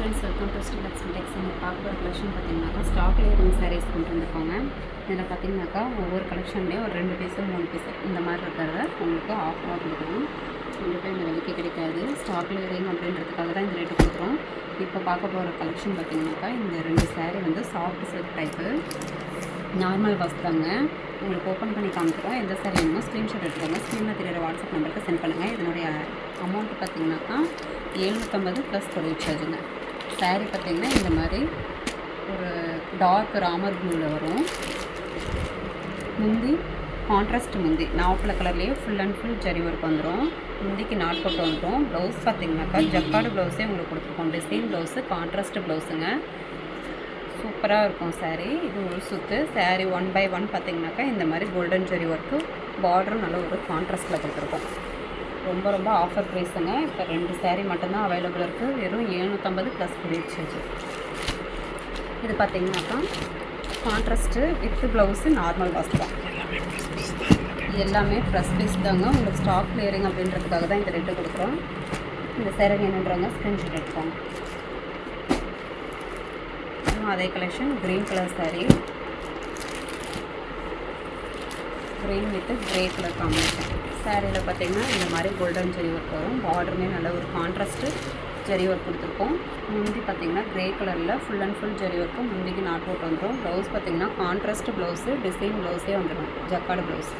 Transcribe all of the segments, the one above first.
Friends welcome to students techs நீங்கள் பார்க்க போகிற கலெக்ஷன் பார்த்தீங்கன்னாக்கா ஸ்டாக்லேயே கொஞ்சம் சாரீஸ் கொண்டு வந்திருக்காங்க இதில் பார்த்தீங்கன்னாக்கா ஒவ்வொரு கலெக்ஷன்லேயும் ஒரு ரெண்டு பீஸு மூணு பீஸு இந்த மாதிரி இருக்கிறத உங்களுக்கு ஆஃபராக கொடுக்குறோம். கண்டிப்பாக இந்த விலைக்கு கிடைக்காது. ஸ்டாக்கில் இறங்க அப்படின்றதுக்காக தான் இந்த ரேட்டு கொடுக்குறோம். இப்போ பார்க்க போகிற கலெக்ஷன் பார்த்தீங்கன்னாக்கா இந்த ரெண்டு சாரீ வந்து சாஃப்ட் சில்க் டைப்பு நார்மல் பஸ் தாங்க. உங்களுக்கு ஓப்பன் பண்ணி காமிக்கிறோம். எந்த சாரி வேணுமோ ஸ்க்ரீன்ஷாட் எடுத்துக்கோங்க. ஸ்க்ரீனில் தெரியிற வாட்ஸ்அப் நம்பருக்கு சென்ட் பண்ணுங்கள் இதனுடைய அமௌண்ட் பார்த்தீங்கன்னாக்கா எழுநூற்றம்பது ப்ளஸ் கொரியர் சார்ஜுங்க சாரீ பார்த்தீங்கன்னா இந்த மாதிரி ஒரு டார்க் ராமர் ப்ளூவில் வரும். முந்தி கான்ட்ராஸ்ட் முந்தி. நாப்பில் கலர்லேயே full and full zari work வந்துடும் முந்திக்கு நாட் போட்டு வந்துடும் ப்ளவுஸ் பார்த்தீங்கன்னாக்கா ஜக்காடு ப்ளவுஸே உங்களுக்கு கொடுத்துருக்கோம். டிசைன் ப்ளவுஸு கான்ட்ராஸ்ட் ப்ளவுஸுங்க சூப்பராக இருக்கும் சாரீ இது ஒரு சுற்று சாரீ ஒன் பை ஒன் பார்த்தீங்கன்னாக்கா இந்த மாதிரி கோல்டன் ஜெரி ஒர்க்கு பார்டரும் நல்ல ஒரு கான்ட்ராஸ்ட்டில் கொடுத்துருக்கோம். ரொம்ப ரொம்ப ஆஃபர் ப்ரைஸுங்க இப்போ ரெண்டு சேரீ மட்டும்தான் அவைலபிள் இருக்குது வெறும் எழுநூற்றம்பது ப்ளஸ் சார்ஜ் இது பார்த்தீங்கன்னாக்கா கான்ட்ராஸ்ட்டு வித் ப்ளவுஸு நார்மல் வாஸ் தான். எல்லாமே ஃப்ரெஷ் பீஸ் தாங்க. உங்களுக்கு ஸ்டாக் கிளியரிங் அப்படின்றதுக்காக தான் இந்த ரேட்டு கொடுக்குறோம். இந்த சேரீ வேணுன்றவங்க ஸ்க்ரீன்ஷாட் எடுத்துக்கோங்க. அதே collection green colour sari green with grey colour combination சாரியில் பார்த்தீங்கன்னா இந்த மாதிரி கோல்டன் ஜெரி ஒர்க் வரும். பார்டருமே நல்ல ஒரு கான்ட்ராஸ்ட்டு ஜெரி ஒர்க் கொடுத்துருக்கோம். முந்தி பார்த்தீங்கன்னா க்ரே கலரில் ஃபுல் அண்ட் ஃபுல் ஜெரி ஒர்க்கும் முந்திக்கு நாட் போட்டு வந்துடும் ப்ளவுஸ் பார்த்தீங்கன்னா கான்ட்ராஸ்ட் ப்ளவுஸு டிசைன் ப்ளவுஸே வந்துடும் ஜக்காடு ப்ளவுஸ்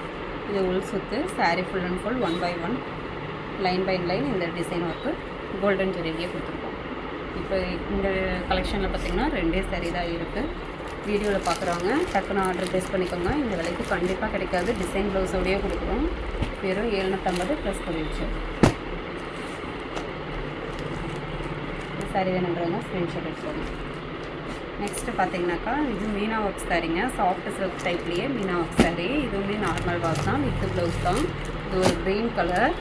இது உள் சுற்று sari full and full one by one line by line இந்த டிசைன் ஒர்க்கு கோல்டன் ஜெரிலேயே கொடுத்துருக்கோம். இப்போ இந்த கலெக்ஷனில் பார்த்தீங்கன்னா ரெண்டே சரி தான் இருக்குது வீடியோவில் பார்க்குறவங்க டக்குன்னு ஆர்டர் ப்ளேஸ் பண்ணிக்கோங்க. இந்த விலைக்கு கண்டிப்பாக கிடைக்காது. டிசைன் ப்ளவுஸோடையே கொடுக்குறோம் வெறும் எழுநூற்றம்பது ப்ளஸ் பண்ணிடுச்சு. சாரி வேணுன்றவங்க ஸ்க்ரீன்ஷாட் எடுத்துக்கோங்க நெக்ஸ்ட்டு பார்த்தீங்கன்னாக்கா இது மீனா ஒர்க் சாரீங்க. சாஃப்ட் சில்க் டைப்லேயே மீனா ஒர்க் சாரீ. இதுவுமே நார்மல் வாக் தான் வித்து ப்ளவுஸ் தான். இது ஒரு green colour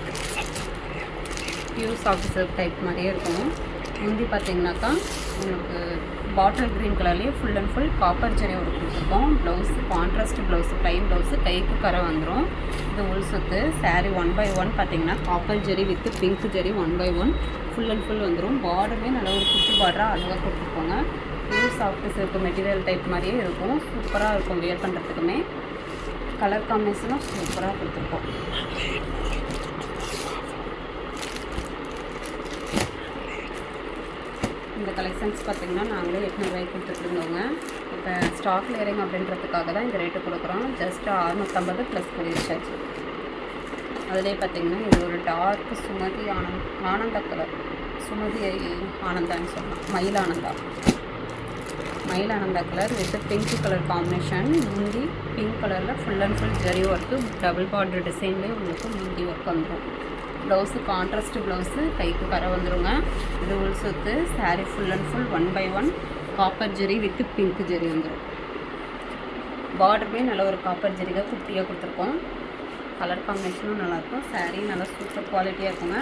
pure soft silk type மாதிரியே இருக்கும். முந்தி பார்த்தீங்கன்னாக்கா உங்களுக்கு பாட்டில் க்ரீன் கலர்லேயே full and full copper zari ஒரு கொடுத்துருக்கோம் blouse contrast blouse plain blouse கைக்கு கரை வந்துடும் இது உள் சுத்து சாரீ ஒன் பை ஒன் பார்த்தீங்கன்னா copper zari with pink zari one by one full and full வந்துடும் பார்டருமே நல்ல ஒரு குட்டி பார்டராக அழகாக கொடுத்துருப்பாங்க pure soft silk material type மாதிரியே இருக்கும். சூப்பராக இருக்கும் வியர் பண்ணுறதுக்குமே கலர் காம்பினேஷனும் சூப்பராக கொடுத்துருக்கோம். இந்த பார்த்திங்கன்னா நாங்களே எட்நூறுவாய்க்கு கொடுத்துட்ருந்தோங்க இப்போ ஸ்டாக் லேரிங் அப்படின்றதுக்காக தான் இந்த ரேட்டு கொடுக்குறோம். ஜஸ்ட் அறுநூற்றம்பது ப்ளஸ் கொரியர் சார்ஜ் அதிலே பார்த்தீங்கன்னா இது ஒரு டார்க் சுமதி ஆனந்த் ஆனந்த கலர் சுமதி ஆனந்தான்னு சொல்லலாம். மயில் ஆனந்தா மயில் Ananda colour with pink colour combination முந்தி பிங்க் கலரில் full and full zari work double border டிசைன்லேயே உங்களுக்கு முந்தி ஒர்க் வந்துடும் ப்ளவுஸு கான்ட்ராஸ்ட் ப்ளவுஸு கைக்கு கரை வந்துருங்க. இது உள் சுத்து sari full and full one by one copper zari with pink zari வந்துடும் பார்டருமே நல்ல ஒரு காப்பர் ஜெரிக்காக குட்டியாக கொடுத்துருக்கோம். கலர் காம்பினேஷனும் நல்லாயிருக்கும் சாரீ நல்லா சூப்பர் குவாலிட்டியாக இருக்குங்க.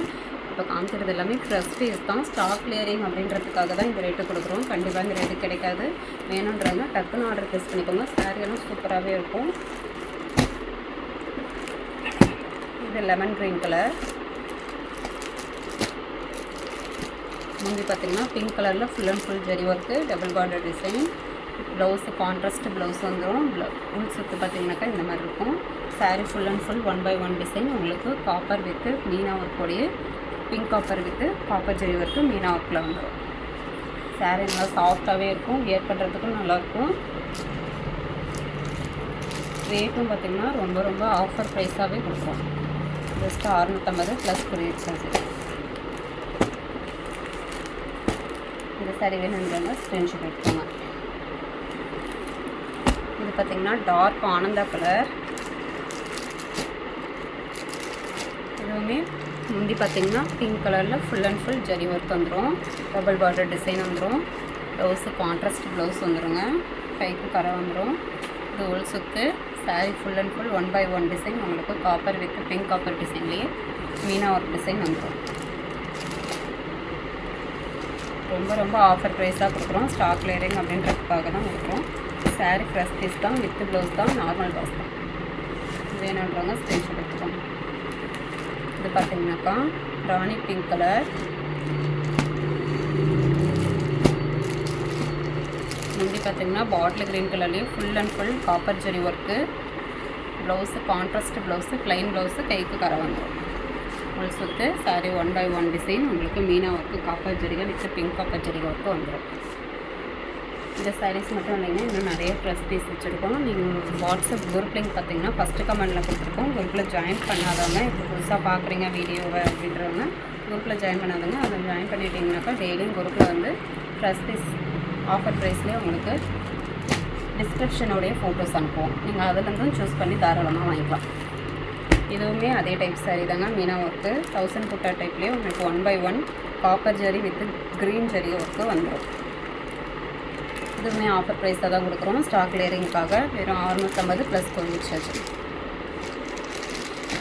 இப்போ காமிக்கிறது எல்லாமே ஃப்ரெஷ் பீஸ் தான். ஸ்டாக் கிளியரிங் அப்படின்றதுக்காக தான் இந்த ரேட்டு கொடுக்குறோம். கண்டிப்பாக இந்த ரேட்டு கிடைக்காது. வேணுன்றவங்க டக்குன்னு ஆர்டர் ப்ளேஸ் பண்ணிக்கோங்க. சாரீ எல்லாம் சூப்பராகவே இருக்கும். இது லெமன் க்ரீன் கலர் முந்தி பார்த்தீங்கன்னா பிங்க் கலரில் full and full zari work double border design blouse contrast blouse வந்துடும் உள் சுத்து பார்த்தீங்கன்னாக்கா இந்த மாதிரி இருக்கும். Sari full and full one by one design உங்களுக்கு copper with meena ஒர்க்கோடைய pink copper with copper zari work meena ஒர்க்கில் வந்துடும் சாரீ நல்லா சாஃப்டாகவே இருக்கும். வியர் பண்ணுறதுக்கும் நல்லாயிருக்கும் ரேட்டும் பார்த்திங்கன்னா ரொம்ப ரொம்ப ஆஃபர் ப்ரைஸாகவே கொடுக்கும். ஜஸ்ட் அறுநூற்றம்பது ப்ளஸ் கொரியர் சார்ஜ் இந்த saree வேணுன்றவங்க ஸ்க்ரீன்ஷாட் எடுத்துக்கோங்க. இது பார்த்திங்கன்னா டார்க் ஆனந்தா கலர் இதுவுமே முந்தி பார்த்திங்கன்னா பிங்க் கலரில் full and full zari work வந்துடும் டபுள் பார்டர் டிசைன் வந்துடும் ப்ளவுஸு கான்ட்ராஸ்ட் ப்ளவுஸ் வந்துடுங்க கைக்கு கரை வந்துடும் இது உள் சுத்து full and full one by one design உங்களுக்கு காப்பர் வித் பிங்க் காப்பர் டிசைன்லேயே மீனா ஒர்க் டிசைன் வந்துடும் ரொம்ப ரொம்ப ஆஃபர் ப்ரைஸாக கொடுக்குறோம். ஸ்டாக் லேரிங் அப்படின்றதுக்காக தான் கொடுக்குறோம். saree ஃப்ரெஷ் பீஸ் தான் வித் ப்ளவுஸ் தான் நார்மல் ப்ளவுஸ் தான். வேணுன்றவங்க ஸ்க்ரீன்ஷாட் எடுத்துக்கோங்க. இது பார்த்தீங்கன்னாக்கா ராணி பிங்க் கலர் பார்த்தீங்கன்னா பாட்டில் க்ரீன் கலர்லேயும் full and full copper zari work blouse contrast blouse plain blouse கைக்கு கரை வந்துடும் ஃபுல் சுத்து sari one by one design உங்களுக்கு மீனா ஒர்க்கு காப்பர் ஜரிகை வித் பிங்க் காப்பர் ஜரிகை ஒர்க்கு வந்துடும் இந்த சாரீஸ் மட்டும் இல்லைங்க இன்னும் நிறைய ட்ரெஸ் பீஸ் வச்சுருக்கோம். நீங்கள் வாட்ஸ்அப் குரூப் லிங்க் பார்த்தீங்கன்னா ஃபஸ்ட்டு கமெண்டில் கொடுத்துருக்கோம். குரூப்பில் ஜாயின் பண்ணாதவங்க இப்போ புதுசாக பார்க்குறீங்க வீடியோவை அப்படின்றவங்க குரூப்பில் ஜாயின் பண்ணாதவங்க அதை ஜாயின் பண்ணிட்டீங்கன்னாக்கா டெய்லியும் குரூப்பில் வந்து ட்ரெஸ் பீஸ் ஆஃபர் ப்ரைஸ்லேயே உங்களுக்கு டிஸ்கிரிப்ஷனோடைய ஃபோட்டோஸ் அனுப்புவோம். நீங்கள் அதுலேருந்தும் சூஸ் பண்ணி தாராளமாக வாங்கிக்கலாம். இதுவுமே அதே டைப் சாரீ தாங்க. மீனா ஒர்க்கு தௌசண்ட் புட்டா டைப்லேயே உங்களுக்கு one by one copper zari with green zari work வந்துடும் இதுவுமே ஆஃபர் ப்ரைஸாக தான் கொடுக்குறோம். ஸ்டாக் கிளியரிங்காக வெறும் அறுநூற்றம்பது ப்ளஸ் கொரியர் சார்ஜ்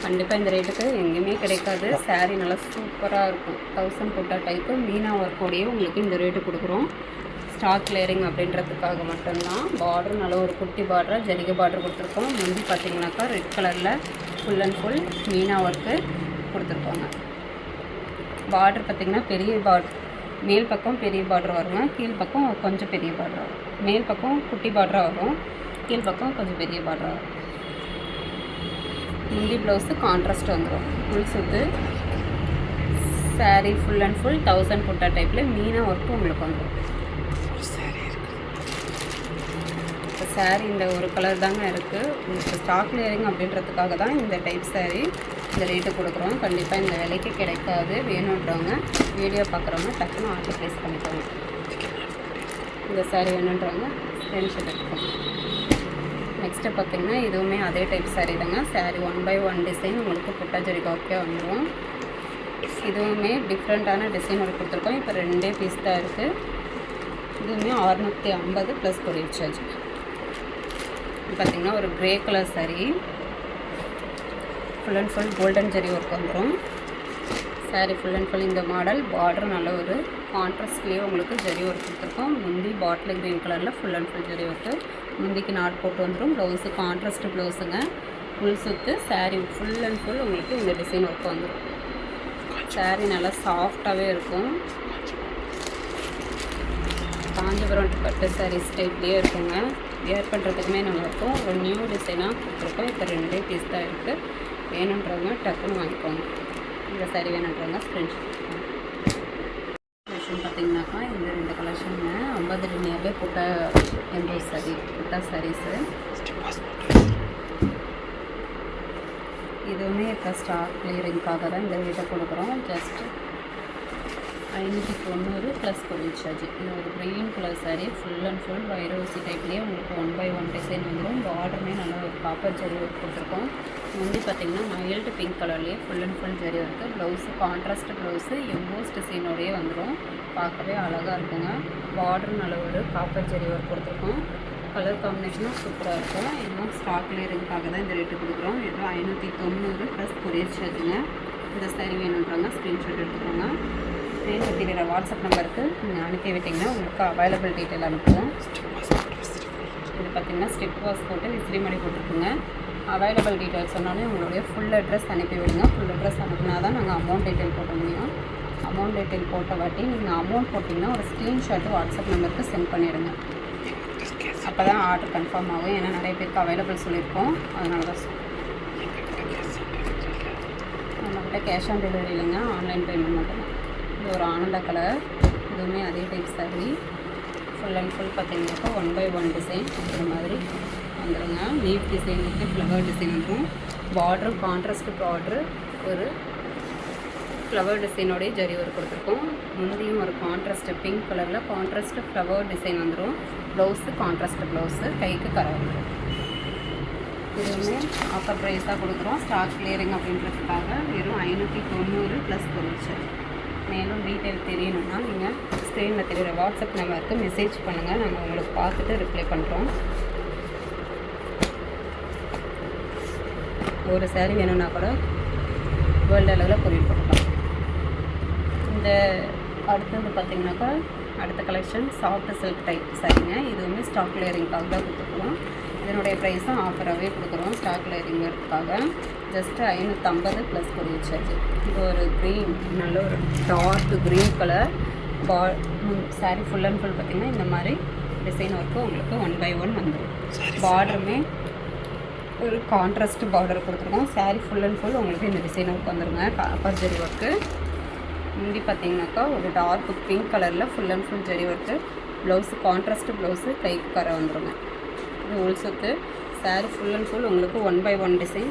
கண்டிப்பாக இந்த ரேட்டுக்கு எங்கேயுமே கிடைக்காது. சாரீ நல்லா சூப்பராக இருக்கும். தௌசண்ட் புட்டா டைப்பு மீனா ஒர்க்கோடையே உங்களுக்கு இந்த ரேட்டு கொடுக்குறோம். ஸ்டாக் கிளியரிங் அப்படின்றதுக்காக மட்டும்தான். பார்டர் நல்ல ஒரு குட்டி பார்டராக ஜரிகை பார்டர் கொடுத்துருக்கோம். முந்தி பார்த்தீங்கன்னாக்கா ரெட் கலரில் full and full meena work கொடுத்துருப்பாங்க பார்டர் பார்த்திங்கன்னா பெரிய பார்டர் மேல் பக்கம் பெரிய பார்டர் வருங்க. கீழ் பக்கம் கொஞ்சம் பெரிய பார்டர் வரும் மேல் பக்கம் குட்டி பார்டராக வரும் கீழ் பக்கம் கொஞ்சம் பெரிய பார்டர் வரும் முந்தி ப்ளவுஸு கான்ட்ராஸ்ட் வந்துடும் ஃபுல் சுத்து sari full and full thousand butta டைப்பில் மீனா ஒர்க்கு உங்களுக்கு வந்துடும் இப்போ இந்த ஒரு கலர் தாங்க இருக்குது உங்களுக்கு ஸ்டாக் கிளியரிங் அப்படின்றதுக்காக தான் இந்த டைப் saree இந்த ரேட்டு கொடுக்குறோம். கண்டிப்பாக இந்த விலைக்கு கிடைக்காது. வேணுன்றவங்க வீடியோ பார்க்குறவங்க டக்குன்னு ஆர்டர் ப்ளேஸ் பண்ணிக்கோங்க. இந்த saree வேணுன்றவங்க ஸ்க்ரீன்ஷாட் எடுத்துக்கோங்க. நெக்ஸ்ட்டு பார்த்திங்கன்னா இதுவுமே அதே டைப் saree தாங்க. Saree one by one design உங்களுக்கு புட்டா ஜரிகா ஓகே வந்துடும் இதுவுமே டிஃப்ரெண்ட்டான டிசைன் ஒரு கொடுத்துருக்கோம். இப்போ ரெண்டே பீஸ் தான் இருக்குது இதுவுமே அறுநூற்றி ஐம்பது ப்ளஸ் கொரியர் சார்ஜ் பார்த்திங்கன்னா ஒரு grey colour sari full and full golden zari work வந்துடும் சாரீ ஃபுல் அண்ட் ஃபுல் இந்த மாடல் பார்டர் நல்ல ஒரு கான்ட்ராஸ்ட்லேயே உங்களுக்கு ஜெரி ஒர்க் கொடுத்துருக்கோம். முந்தி பாட்டில் க்ரீன் கலரில் full and full zari work முந்திக்கு knot போட்டு வந்துடும் ப்ளவுஸு கான்ட்ராஸ்ட் ப்ளவுஸுங்க ஃபுல் சுற்று சாரீ ஃபுல் அண்ட் ஃபுல் உங்களுக்கு இந்த டிசைன் ஒர்க் வந்துடும் சாரீ நல்லா சாஃப்டாகவே இருக்கும். காஞ்சிபுரம் பட்டு சாரீஸ் டைப்லேயே இருக்குங்க. வியர் பண்ணுறதுக்குமே நல்லாயிருக்கும். ஒரு நியூ டிசைனாக கொடுத்துருக்கோம். இப்போ ரெண்டே பீஸ் தான் இருக்குது வேணுன்றவங்க டக்குன்னு வாங்கிக்கோங்க. இந்த saree வேணுன்றவங்க ஸ்க்ரீன்ஷாட் கலெக்ஷன் பார்த்தீங்கன்னாக்கா இந்த ரெண்டு கலெக்ஷனுங்க ஐம்பது நியர்பை புட்டா எண்பது சாரி புட்டா. சாரீஸு இதுவுமே இப்போ ஸ்டாக் கிளியரிங்காக தான் இந்த ரேட்டை கொடுக்குறோம். ஜஸ்ட் ஐநூற்றி தொண்ணூறு ப்ளஸ் கொரியர் சார்ஜ் இது ஒரு green colour sari full and full வைரோசி டைப்லேயே உங்களுக்கு ஒன் பை ஒன் டிசைன் வந்துடும் பார்டருமே நல்லா ஒரு காப்பர் ஜரி ஒர்க் கொடுத்துருக்கோம் முந்தி பார்த்தீங்கன்னா மைல்டு பிங்க் கலர்லேயே ஃபுல் அண்ட் ஃபுல் ஜரி இருக்குது ப்ளவுஸு கான்ட்ராஸ்ட் ப்ளவுஸு எம்போஸ் டிசைனோடையே வந்துடும் பார்க்கவே அழகாக இருக்குங்க. பார்டர் நல்ல ஒரு காப்பர் ஜரி ஒர்க் கொடுத்துருக்கோம். கலர் காம்பினேஷனும் சூப்பராக இருக்கும். இன்னும் ஸ்டாக்லேயே இருக்காக தான் இந்த ரேட்டு கொடுக்குறோம். வெறும் ஐநூற்றி தொண்ணூறு ப்ளஸ் கொரியர் சார்ஜுங்க இந்த saree வேணுன்றாங்க ஸ்க்ரீன்ஷாட் எடுத்துக்கோங்க. ஸ்க்ரீனில் தெரியிற வாட்ஸ்அப் நம்பருக்கு நீங்கள் அனுப்பி விட்டிங்கன்னா உங்களுக்கு அவைலபிள் டீட்டெயில் அனுப்புவோம். இது பார்த்தீங்கன்னா ஸ்டெப் வாஸ் போட்டு விசிறி மணி போட்டிருக்குங்க. அவைலபிள் டீட்டெயில் சொன்னாலே உங்களுடைய ஃபுல் அட்ரஸ் அனுப்பி விடுங்க. ஃபுல் அட்ரஸ் அனுப்புனா தான் நாங்கள் அமௌண்ட் டீட்டெயில் போட முடியும். அமௌண்ட் டீட்டெயில் போட்ட வாட்டி நீங்கள் அமௌண்ட் போட்டிங்கன்னா ஒரு ஸ்க்ரீன்ஷாட்டு வாட்ஸ்அப் நம்பருக்கு சென்ட் பண்ணிடுங்க. அப்போ தான் ஆர்டர் கன்ஃபார்ம் ஆகும். ஏன்னா நிறைய பேருக்கு அவைலபிள் சொல்லியிருக்கோம். அதனால தான் சொல்~ நம்மக்கிட்ட கேஷ் ஆன் டெலிவரி இல்லைங்க. ஆன்லைன் பேமெண்ட் மட்டும் இது ஒரு ஆனந்த கலர். இதுவுமே அதே type sari full and full பார்த்தீங்கன்னாக்கா ஒன் பை ஒன் டிசைன் இந்த மாதிரி வந்துடுங்க leaf design with flower design வந்துடும் பார்ட்ரு கான்ட்ராஸ்ட் பார்ட்ரு ஒரு ஃப்ளவர் டிசைனோடைய ஜரி ஒரு கொடுத்துருக்கோம். முந்தியும் ஒரு கான்ட்ராஸ்ட் பிங்க் கலரில் கான்ட்ராஸ்ட் ஃப்ளவர் டிசைன் வந்துடும் ப்ளவுஸு கான்ட்ராஸ்ட் ப்ளவுஸு கைக்கு கரை வந்துடும் இதுவுமே ஆஃபர் ப்ரைஸாக கொடுக்குறோம். ஸ்டாக் கிளியரிங் அப்படின்றதுக்காக வெறும் ஐநூற்றி தொண்ணூறு ப்ளஸ் பொருட்கள் மேலும் டீட்டெயில் தெரியணும்னா நீங்கள் ஸ்க்ரீனில் தெரியுற வாட்ஸ்அப் நம்பருக்கு மெசேஜ் பண்ணுங்கள் நாங்கள் உங்களுக்கு பார்த்துட்டு ரிப்ளை பண்ணுறோம் ஒரு சேரீ வேணும்னா கூட வேர்ல்டு அளவில் கொரியர் பண்ணலாம் இந்த அடுத்தது பார்த்தீங்கன்னாக்கா அடுத்த கலெக்ஷன் சாஃப்ட் சில்க் டைப் சரிங்க இதுவுமே ஸ்டாக் லேயரிங்காக தான் கொடுத்துருக்கோம். இதனுடைய ப்ரைஸும் ஆஃபராகவே கொடுக்குறோம். ஸ்டாக் கிளியரிங்கிறதுக்காக ஜஸ்ட்டு ஐநூற்றம்பது ப்ளஸ் கொரியர் சார்ஜ் இது ஒரு க்ரீன் நல்ல ஒரு டார்க் க்ரீன் கலர் பா சாரீ ஃபுல் அண்ட் ஃபுல் பார்த்திங்கன்னா இந்த மாதிரி டிசைன் ஒர்க்கு உங்களுக்கு ஒன் பை ஒன் வந்துடும் பார்டருமே ஒரு கான்ட்ராஸ்ட் பார்டர் கொடுத்துருக்கோம். saree ஃபுல் அண்ட் ஃபுல் உங்களுக்கு இந்த டிசைன் ஒர்க் வந்துருங்க. காப்பர் ஜெரி ஒர்க்கு முந்தி பார்த்தீங்கன்னாக்கா ஒரு டார்க் பிங்க் கலரில் full and full zari work blouse contrast blouse கைக்கு கரை வந்துருங்க. இது உள்சுக்கு saree ஃபுல் அண்ட் ஃபுல் உங்களுக்கு ஒன் பை ஒன் டிசைன்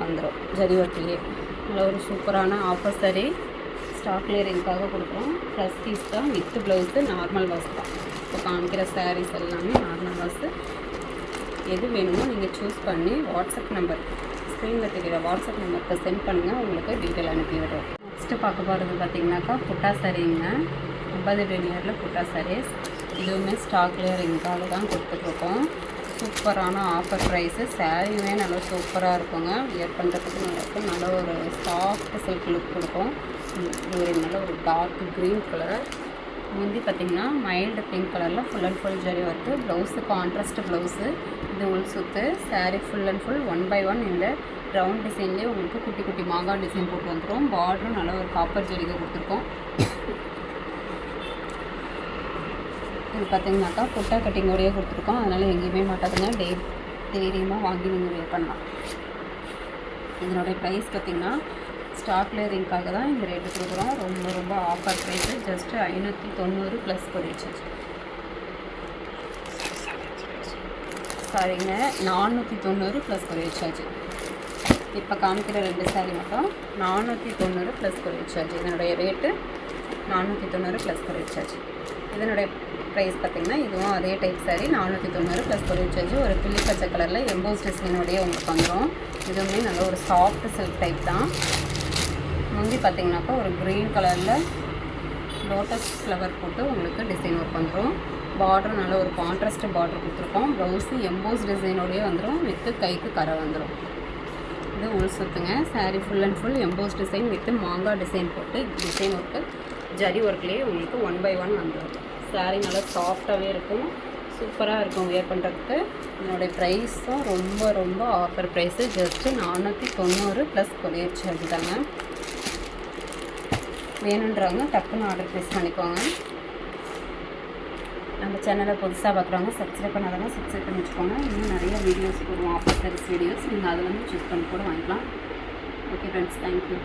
வந்துடும் ஜரி ஒர்க்லேயே நல்ல ஒரு சூப்பரான ஆஃபர் saree ஸ்டாக் கிளியரிங்காக கொடுக்குறோம். ப்ளஸ் பீஸ் தான் வித் ப்ளவுஸு நார்மல் வாஸ் தான். இப்போ காமிக்கிற சாரீஸ் எல்லாமே நார்மல் வாஸு எது வேணுமோ நீங்கள் சூஸ் பண்ணி வாட்ஸ்அப் நம்பர் ஸ்க்ரீனில் தெரிகிற வாட்ஸ்அப் நம்பருக்கு சென்ட் பண்ணுங்கள் உங்களுக்கு டீட்டெயில் அனுப்பிவிடும் நெக்ஸ்ட்டு பார்க்க போகிறது பார்த்திங்கனாக்கா புட்டா சாரீங்க ஐம்பது டெனியரில் புட்டா சாரீஸ் இதுவுமே ஸ்டாக் கிளியரிங்காக தான் கொடுத்துட்ருக்கோம் சூப்பரான ஆஃபர் ப்ரைஸு சாரியுமே நல்லா சூப்பராக இருக்குங்க. வியர் பண்ணுறதுக்கு நல்லா இருக்கும். நல்ல ஒரு சாஃப்ட் சில்க் லுக் கொடுக்கும். ஒரு நல்ல ஒரு டார்க் க்ரீன் கலர் முந்தி பார்த்தீங்கன்னா மைல்டு பிங்க் கலரில் ஃபுல் அண்ட் ஃபுல் ஜரி வருது ப்ளவுஸு கான்ட்ராஸ்ட் ப்ளவுஸு இது உள் சுற்று sari full and full one by one இந்த ரவுண்ட் டிசைன்லேயே உங்களுக்கு குட்டி குட்டி மாங்காய் டிசைன் போட்டு வந்துடும் பார்டரும் நல்ல ஒரு காப்பர் ஜரிகை கொடுத்துருக்கோம். இது பார்த்தீங்கன்னாக்கா புட்டா கட்டிங்கோடையே கொடுத்துருக்கோம். அதனால் எங்கேயுமே மாட்டாதுங்க. டே தைரியமாக வாங்கி நீங்கள் வேர் பண்ணலாம். இதனுடைய ப்ரைஸ் பார்த்திங்கன்னா ஸ்டாக் கிளியரிங்காக தான் இந்த ரேட்டு கொடுக்குறோம். ரொம்ப ரொம்ப ஆஃபர் ப்ரைஸு ஜஸ்ட்டு ஐநூற்றி தொண்ணூறு ப்ளஸ் போயிடுச்சு சாரிங்க. நானூற்றி தொண்ணூறு ப்ளஸ் கொரியர் சார்ஜ் இப்போ காமிக்கிற ரெண்டு சாரி மட்டும் நானூற்றி தொண்ணூறு ப்ளஸ் கொரியர் சார்ஜ் இதனுடைய ரேட்டு நானூற்றி தொண்ணூறு ப்ளஸ் கொரியர் சார்ஜ் இதனுடைய ப்ரைஸ் பார்த்திங்கன்னா இதுவும் அதே டைப் சாரி நானூற்றி தொண்ணூறு ப்ளஸ் கொரியர் சார்ஜ் ஒரு பிள்ளி பச்சை கலரில் எம்போஸ் டிசைனோடய உங்களுக்கு வந்துடும் இதுவுமே நல்ல ஒரு சாஃப்ட் சில்க் டைப் தான். முந்தி பார்த்தீங்கன்னாக்கா ஒரு க்ரீன் கலரில் லோட்டஸ் ஃப்ளவர் போட்டு உங்களுக்கு டிசைன் ஒர்க் வந்துடும் பார்டர் நல்ல ஒரு கான்ட்ராஸ்ட் பார்டர் கொடுத்துருக்கோம். ப்ளவுஸு எம்போஸ் டிசைனோடய வந்துடும் வித்து கைக்கு கரை வந்துடும் இது உள் சுற்றுங்க sari full and full emboss design with மாங்காய் டிசைன் போட்டு டிசைன் ஒர்க்கு ஜரி ஒர்க்லேயே உங்களுக்கு ஒன் பை ஒன் வந்துடும் சாரீ நல்லா சாஃப்டாகவே இருக்கும். சூப்பராக இருக்கும் வியர் பண்ணுறதுக்கு என்னுடைய ப்ரைஸும் ரொம்ப ரொம்ப ஆஃபர் ப்ரைஸு ஜஸ்ட்டு நானூற்றி தொண்ணூறு ப்ளஸ் கொரியர் சார்ஜ் தாங்க வேணுன்றவங்க டக்குன்னு ஆர்டர் ப்ளேஸ் பண்ணிக்கோங்க. நம்ம சேனலை புதுசாக பார்க்குறவங்க சப்ஸ்கிரைப் பண்ணாதவங்க சப்ஸ்கிரைப் பண்ணி வச்சுக்கோங்க. இன்னும் நிறைய வீடியோஸ் போடுவோம் ஆஃபர் சர்வீஸ் வீடியோஸ் நீங்கள் அதில் வந்து சூஸ் பண்ணி கூட வாங்கிக்கலாம். Okay friends thank you